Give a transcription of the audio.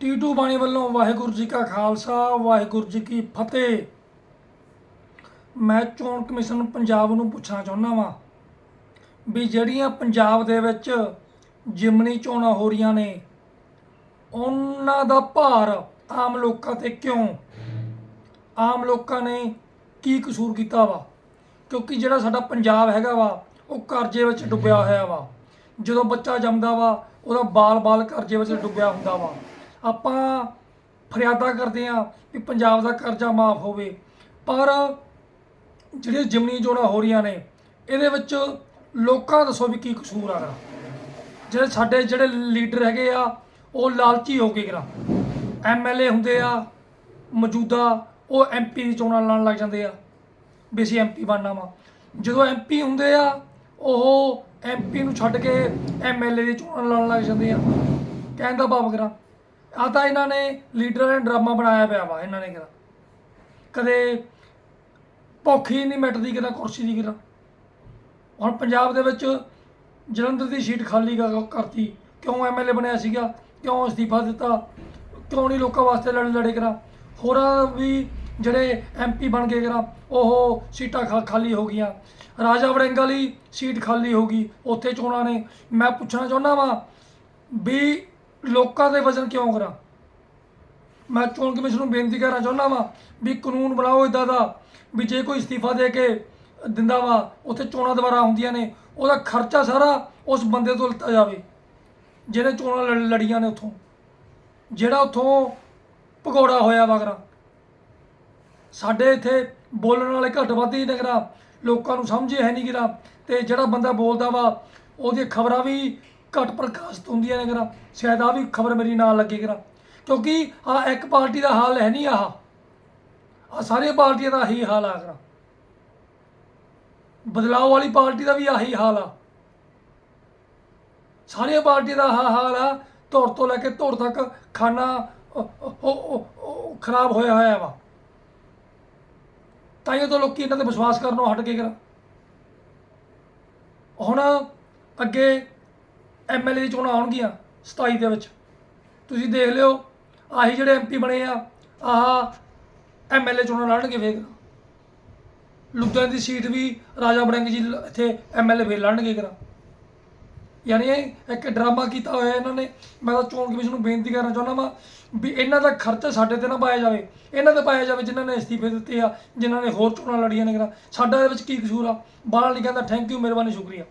ਟੀਟੂ ਬਾਣੀ ਵੱਲੋਂ ਵਾਹਿਗੁਰੂ ਜੀ ਕਾ ਖਾਲਸਾ, ਵਾਹਿਗੁਰੂ ਜੀ ਕੀ ਫਤਿਹ। ਮੈਂ ਚੋਣ ਕਮਿਸ਼ਨ ਪੰਜਾਬ ਨੂੰ ਪੁੱਛਣਾ ਚਾਹੁੰਦਾ ਵਾਂ ਵੀ ਜਿਹੜੀਆਂ ਪੰਜਾਬ ਦੇ ਵਿੱਚ ਜਿਮਨੀ ਚੋਣਾਂ ਹੋ ਰਹੀਆਂ ਨੇ, ਉਹਨਾਂ ਦਾ ਭਾਰ ਆਮ ਲੋਕਾਂ ਤੇ ਕਿਉਂ? ਆਮ ਲੋਕਾਂ ਨੇ ਕੀ ਕਸੂਰ ਕੀਤਾ ਵਾ? ਕਿਉਂਕਿ ਜਿਹੜਾ ਸਾਡਾ ਪੰਜਾਬ ਹੈਗਾ ਵਾ, ਉਹ ਕਰਜ਼ੇ ਵਿੱਚ ਡੁੱਬਿਆ ਹੋਇਆ ਵਾ। ਜਦੋਂ ਬੱਚਾ ਜੰਮਦਾ ਵਾ, ਉਹਦਾ ਬਾਲ-ਬਾਲ ਕਰਜ਼ੇ ਵਿੱਚ ਡੁੱਬਿਆ ਹੁੰਦਾ ਵਾ। ਆਪਾਂ ਫਰਿਆਦਾ ਕਰਦੇ ਆ ਵੀ ਪੰਜਾਬ ਦਾ ਕਰਜ਼ਾ ਮਾਫ ਹੋਵੇ। ਪਰ ਜਿਹੜੀਆਂ ਜਿਮਨੀ ਚੋਣਾਂ ਹੋ ਰਹੀਆਂ ਨੇ, ਇਹਦੇ ਵਿੱਚ ਲੋਕਾਂ ਦੱਸੋ ਵੀ ਕੀ ਕਸੂਰ ਆਗਾ ਜਿਹੜੇ ਸਾਡੇ ਜਿਹੜੇ ਲੀਡਰ ਹੈਗੇ ਆ, ਉਹ ਲਾਲਚੀ ਹੋ ਕੇ ਕਰਾ ਐਮਐਲਏ ਹੁੰਦੇ ਆ, ਮੌਜੂਦਾ, ਉਹ ਐਮਪੀ ਦੀ ਚੋਣਾਂ ਲੜਨ ਲੱਗ ਜਾਂਦੇ ਆ। ਵੀ ਅਸੀਂ ਐਮਪੀ ਬਣਨਾ ਵਾ। ਜਦੋਂ ਐਮਪੀ ਹੁੰਦੇ ਆ, ਉਹ ਐਮਪੀ ਨੂੰ ਛੱਡ ਕੇ ਐਮਐਲਏ ਦੀ ਚੋਣਾਂ ਲੜਨ ਲੱਗ ਜਾਂਦੇ ਆ। ਕਹਿਣ ਦਾ ਭਾਵ ਕਰਾ ਆ ਤਾਂ ਇਹਨਾਂ ਨੇ ਲੀਡਰਾਂ ਨੇ ਡਰਾਮਾ ਬਣਾਇਆ ਪਿਆ ਵਾ, ਇਹਨਾਂ ਨੇ ਕਰਾ ਕਦੇ ਭੁੱਖ ਨਹੀਂ ਮਿਟਦੀ, ਕਿਦਾ ਕੁਰਸੀ ਦੀ, ਕਿਦਾ। ਹੁਣ ਪੰਜਾਬ ਦੇ ਵਿੱਚ ਜਲੰਧਰ ਦੀ ਸੀਟ ਖਾਲੀ ਕਰਤੀ। ਕਿਉਂ ਐਮਐਲਏ ਬਣਿਆ ਸੀਗਾ? ਕਿਉਂ ਅਸਤੀਫਾ ਦਿੱਤਾ? ਕਿਉਂ ਨਹੀਂ ਲੋਕਾਂ ਵਾਸਤੇ ਲੜ ਲੜੇ ਕਰਾ? ਹੋਰਾਂ ਵੀ ਜਿਹੜੇ ਐਮਪੀ ਬਣ ਗਏ ਕਰਾ, ਉਹ ਸੀਟਾਂ ਖਾ- ਖਾਲੀ ਹੋ ਗਈਆਂ। ਰਾਜਾ ਵੜਿੰਗ ਵਾਲੀ ਸੀਟ ਖਾਲੀ ਹੋ ਗਈ, ਉੱਥੇ ਚੋਣਾਂ ਨੇ। ਮੈਂ ਪੁੱਛਣਾ ਚਾਹੁੰਦਾ ਵਾਂ ਵੀ ਲੋਕਾਂ ਦੇ ਵਜ਼ਨ ਕਿਉਂ ਕਰਾਂ ਮੈਂ ਚੋਣ ਕਮਿਸ਼ਨ ਨੂੰ ਬੇਨਤੀ ਕਰਨਾ ਚਾਹੁੰਦਾ ਵਾਂ ਵੀ ਕਾਨੂੰਨ ਬਣਾਓ ਇਦਾਂ ਦਾ, ਵੀ ਜੇ ਕੋਈ ਅਸਤੀਫਾ ਦੇ ਕੇ ਦਿੰਦਾ ਵਾ, ਉੱਥੇ ਚੋਣਾਂ ਦੁਬਾਰਾ ਹੁੰਦੀਆਂ ਨੇ, ਉਹਦਾ ਖਰਚਾ ਸਾਰਾ ਉਸ ਬੰਦੇ ਤੋਂ ਲਿੱਤਾ ਜਾਵੇ, ਜਿਹਨੇ ਚੋਣਾਂ ਲੜ- ਲੜੀਆਂ ਨੇ ਉੱਥੋਂ। ਜਿਹੜਾ ਉੱਥੋਂ ਭਗੌੜਾ ਹੋਇਆ ਵਗਰਾ ਸਾਡੇ ਇੱਥੇ ਬੋਲਣ ਵਾਲੇ ਘੱਟ ਵੱਧ ਹੀ ਨਗਰਾ ਲੋਕਾਂ ਨੂੰ ਸਮਝੇ ਹੈ ਨਹੀਂ ਗਿਰਾ ਤੇ ਜਿਹੜਾ ਬੰਦਾ ਬੋਲਦਾ ਵਾ, ਉਹਦੀਆਂ ਖਬਰਾਂ ਵੀ ਘੱਟ ਪ੍ਰਕਾਸ਼ਿਤ ਹੁੰਦੀਆਂ ਨੇ ਕਰਾਂ। ਸ਼ਾਇਦ ਆ ਵੀ ਖਬਰ ਮੇਰੀ ਨਾਲ ਲੱਗੇ ਕਰਾਂ। ਕਿਉਂਕਿ ਆ ਇੱਕ ਪਾਰਟੀ ਦਾ ਹਾਲ ਹੈ ਨਹੀਂ ਆਹ। ਆ ਸਾਰੀਆਂ ਪਾਰਟੀਆਂ ਦਾ ਆਹੀ ਹਾਲ ਆ ਗਿਰਾ ਬਦਲਾਅ ਵਾਲੀ ਪਾਰਟੀ ਦਾ ਵੀ ਆਹੀ ਹਾਲ ਆ। ਸਾਰੀਆਂ ਪਾਰਟੀਆਂ ਦਾ ਆਹ ਹਾਲ ਆ, ਧੁਰ ਤੋਂ ਲੈ ਕੇ ਧੁਰ ਤੱਕ ਖਾਣਾ ਖਰਾਬ ਹੋਇਆ ਹੋਇਆ ਵਾ। ਤਾਂ ਇਹ ਤਾਂ ਲੋਕੀ ਇਹਨਾਂ ਤੇ ਵਿਸ਼ਵਾਸ ਕਰਨੋਂ ਹਟ ਕੇ ਕਰਾ। ਹੁਣ ਅੱਗੇ ਐਮਐਲਏ ਦੀ ਚੋਣਾਂ ਆਉਣਗੀਆਂ 27 ਦੇ ਵਿੱਚ। ਤੁਸੀਂ ਦੇਖ ਲਿਓ, ਆਹੀ ਜਿਹੜੇ ਐਮਪੀ ਬਣੇ ਆ, ਆਹ ਐਮਐਲਏ ਚੋਣਾਂ ਲੜਨਗੇ ਫੇਰ। ਲੁਧਿਆਣੇ ਦੀ ਸੀਟ ਵੀ ਰਾਜਾ ਬੜਿੰਗ ਜੀ ਲ- ਇੱਥੇ ਐਮਐਲਏ ਫੇਰ ਲੜਨਗੇ ਕਰਾ ਯਾਨੀ ਇੱਕ ਡਰਾਮਾ ਕੀਤਾ ਹੋਇਆ ਇਹਨਾਂ ਨੇ। ਮੈਂ ਤਾਂ ਚੋਣ ਕਮਿਸ਼ਨ ਨੂੰ ਬੇਨਤੀ ਕਰਨਾ ਚਾਹੁੰਦਾ ਵਾਂ ਵੀ ਇਹਨਾਂ ਦਾ ਖਰਚਾ ਸਾਡੇ ਤੇ ਨਾ ਪਾਇਆ ਜਾਵੇ। ਇਹਨਾਂ ਤੇ ਪਾਇਆ ਜਾਵੇ ਜਿਨ੍ਹਾਂ ਨੇ ਅਸਤੀਫੇ ਦਿੱਤੇ ਆ, ਜਿਨ੍ਹਾਂ ਨੇ ਹੋਰ ਚੋਣਾਂ ਲੜੀਆਂ ਨੇ ਕਰਾ ਸਾਡਾ ਇਹਦੇ ਵਿੱਚ ਕੀ ਕਸੂਰ ਆ? ਬਾਹਰ ਨਹੀਂ ਕਹਿੰਦਾ ਥੈਂਕ ਯੂ ਮਿਹਰਬਾਨੀ, ਸ਼ੁਕਰੀਆ।